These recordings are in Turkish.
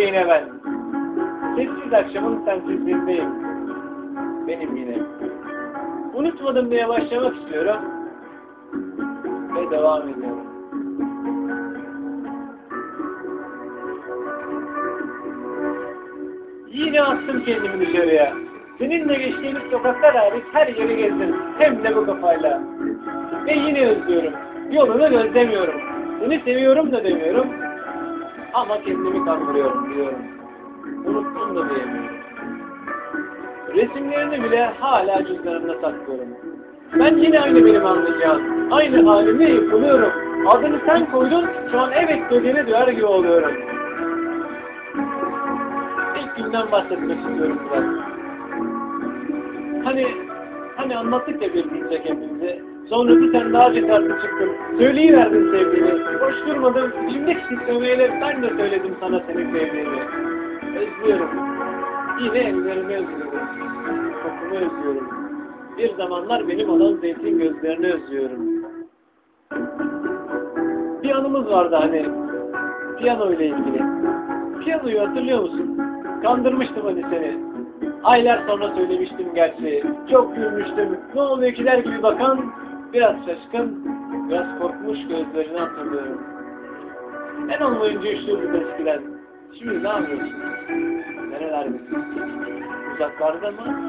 yine ben. Sessiz akşamın sensizliğindeyim. Benim yine. Unutmadım diye başlamak istiyorum. Ve devam ediyorum. Yine attım kendimi dışarıya. Seninle geçtiğimiz sokaklar hariç her yeri gezdim. Hem de bu kafayla. Ve yine özlüyorum. Yolunu gözlemiyorum. Seni seviyorum da demiyorum. Ama kendimi kandırıyorum diyorum. Unuttum da diyemiyorum. Resimlerini bile hala cüzdanımda saklıyorum. Ben yine aynı benim anlayacağım. Aynı halime yıkılıyorum. Adını sen koydun, şu an evet dediğini duyar gibi oluyorum. İlk günden bahsetmek istiyorum biraz. Hani, hani anlattık ya birbirimize kendimize. Sonra bir tane daha cesaretli çıktım. Söyleyiverdin sevdiğini. Boş durmadım. İçimdeki titremeyle ben de söyledim sana seni sevdiğimi. Özlüyorum. Yine ellerimi özlüyorum. Kokumu özlüyorum. Bir zamanlar benim olan zeytin gözlerini özlüyorum. Bir anımız vardı hani. Piyano ile ilgili. Piyanoyu hatırlıyor musun? Kandırmıştım hani seni. Aylar sonra söylemiştim gerçi. Çok gülmüştüm. Ne oluyor kiler gibi bakan, biraz şaşkın, biraz korkmuş gözlerini hatırlıyorum. En olmayınca üşüyorduk eskiden. Şimdi ne yapıyorsun? Nerelerdesin? Uzaklarda mı?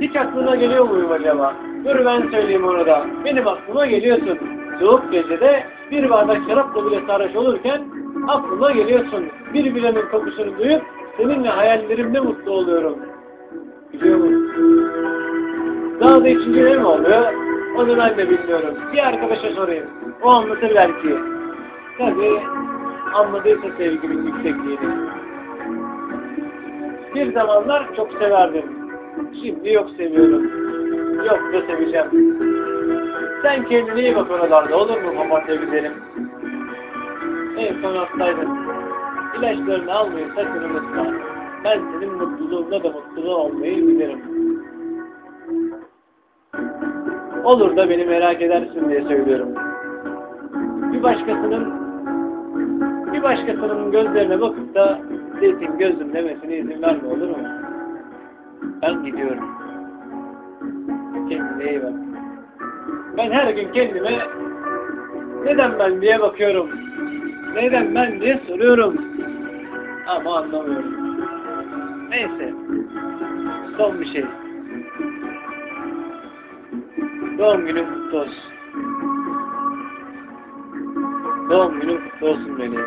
Hiç aklına geliyor muyum acaba? Dur ben söyleyeyim onu da. Benim aklıma geliyorsun. Soğuk gecede bir bardak şarapla bile sarhoş olurken aklıma geliyorsun. Bir bilenin kokusunu duyup seninle hayallerimde mutlu oluyorum. Biliyor musun? Daha da ne mi oluyor? Onu ben de bilmiyorum. Bir arkadaşa sorayım. O anlatır belki. Tabii anladıysa sevgimin yüksekliğini. Bir zamanlar çok severdim. Şimdi yok seviyorum. Yok da seveceğim. Sen kendine iyi bak oralarda olur mu papatya güzelim? En son hastaydın. İlaçlarını almayı sakın unutma. Ben senin mutluluğunda da mutlu olmayı bilirim. Olur da beni merak edersin diye söylüyorum. Bir başkasının bir başkasının gözlerine bakıp da zeytin gözüm demesine izin verme olur mu? Ben gidiyorum. Kendine iyi bak. Ben her gün kendime neden ben diye bakıyorum. Neden ben diye soruyorum. Ama anlamıyorum. Neyse. Son bir şey. Doğum günün kutlu olsun. Doğum günün kutlu olsun benim.